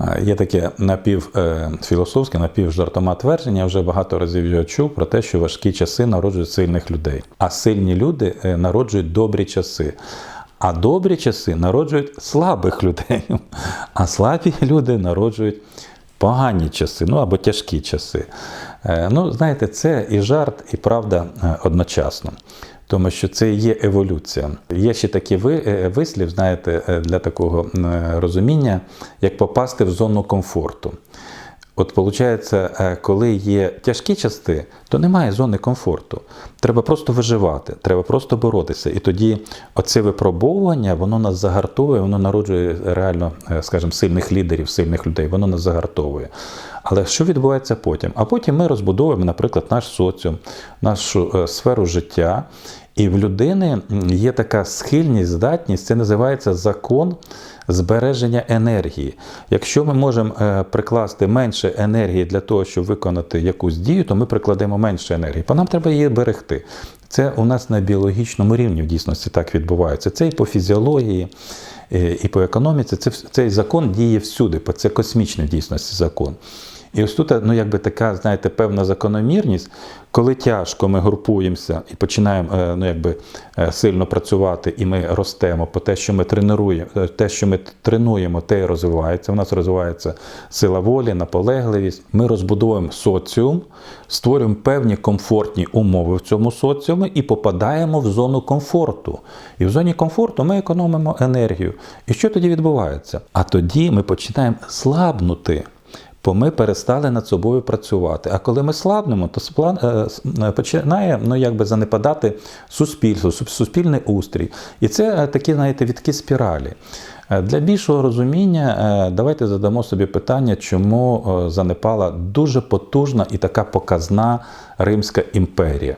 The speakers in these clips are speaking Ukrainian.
Е, Є таке напівфілософське, напівжартома твердження. Я вже багато разів його чув про те, що важкі часи народжують сильних людей, а сильні люди е, народжують добрі часи. А добрі часи народжують слабих людей, а слабі люди народжують погані часи, ну або тяжкі часи. Е, Ну, знаєте, це і жарт, і правда е, одночасно. Тому що це є еволюція. Є ще такий е, вислів, знаєте, для такого розуміння, як попасти в зону комфорту. От виходить, коли є тяжкі части, то немає зони комфорту. Треба просто виживати, треба просто боротися. І тоді оце випробовування, воно нас загартовує, воно народжує реально, е, скажімо, сильних лідерів, сильних людей, воно нас загартовує. Але що відбувається потім? А потім ми розбудовуємо, наприклад, наш соціум, нашу е, сферу життя. І в людини є така схильність, здатність, це називається закон збереження енергії. Якщо ми можемо е, прикласти менше енергії для того, щоб виконати якусь дію, то ми прикладемо менше енергії. Бо нам треба її берегти. Це у нас на біологічному рівні в дійсності так відбувається. Це і по фізіології, е, і по економіці. Це, цей закон діє всюди, бо це космічний в дійсності закон. І ось тут, ну, якби така, знаєте, певна закономірність, коли тяжко ми групуємося і починаємо е, ну, якби, е, сильно працювати, і ми ростемо, по те, що ми тренуємо, е, те, що ми тренуємо, те і розвивається. У нас розвивається сила волі, наполегливість. Ми розбудовуємо соціум, створюємо певні комфортні умови в цьому соціумі і попадаємо в зону комфорту. І в зоні комфорту ми економимо енергію. І що тоді відбувається? А тоді ми починаємо слабнути. Бо ми перестали над собою працювати. А коли ми слабнемо, то е, е, починає ну, якби занепадати суспільство, суспільний устрій. І це е, такі, знаєте, відки спіралі. Для більшого розуміння давайте задамо собі питання, чому занепала дуже потужна і така показна Римська імперія.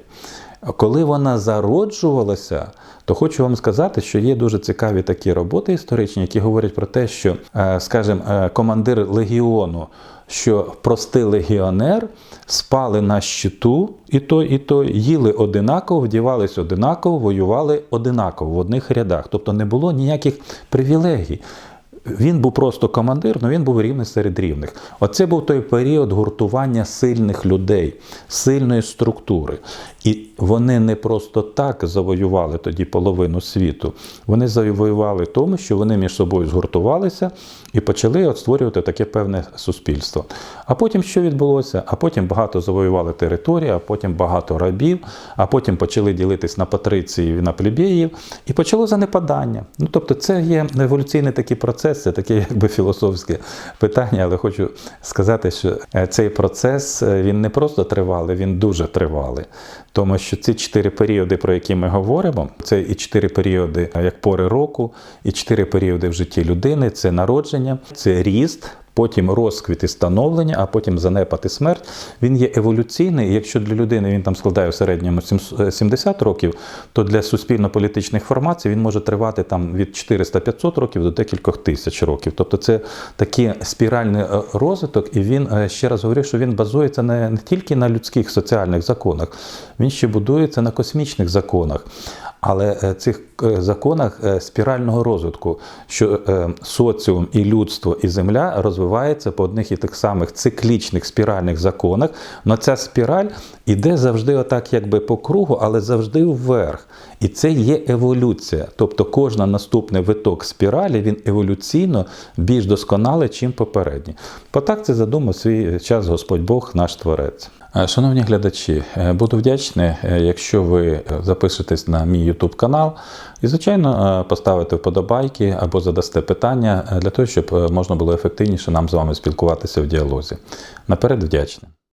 Коли вона зароджувалася, то хочу вам сказати, що є дуже цікаві такі роботи історичні, які говорять про те, що, е, скажімо, е, командир легіону, що простий легіонер спали на щиту, і той, і той, їли одинаково, вдівались одинаково, воювали одинаково в одних рядах. Тобто не було ніяких привілегій. Він був просто командир, але він був рівний серед рівних. Оце був той період гуртування сильних людей, сильної структури. І вони не просто так завоювали тоді половину світу. Вони завоювали тому, що вони між собою згуртувалися і почали от створювати таке певне суспільство. А потім що відбулося? А потім багато завоювали території, а потім багато рабів, а потім почали ділитись на патриціїв і на плебеїв, і почало занепадання. Ну тобто, це є еволюційний такий процес, це таке якби філософське питання, але хочу сказати, що е, цей процес е, він не просто тривалий, він дуже тривалий. Тому що ці чотири періоди, про які ми говоримо, це і чотири періоди е, як пори року, і чотири періоди в житті людини це народження, це ріст. Потім розквіт і становлення, а потім занепад і смерть. Він є еволюційний. І якщо для людини він там складає в середньому сім- е, 70 років, то для суспільно-політичних формацій він може тривати там від 400-500 років до декількох тисяч років. Тобто це такий спіральний е, розвиток, і він е, ще раз говорю, що він базується не, не тільки на людських соціальних законах, він ще будується на космічних законах. Але е, цих е, законах е, спірального розвитку, що соціум і людство і земля розвиваються по одних і тих самих циклічних спіральних законах. Но ця спіраль іде завжди отак, якби по кругу, але завжди вверх. І це є еволюція. Тобто кожна наступний виток спіралі він еволюційно більш досконалий, чим попередній. Бо так це задумав свій час Господь Бог, наш Творець. Шановні глядачі, буду вдячний, якщо ви запишетесь на мій YouTube канал і, звичайно, поставити поставите вподобайки або задасте питання е, для того, щоб е, можна було ефективніше нам з вами спілкуватися в діалозі. Наперед вдячний.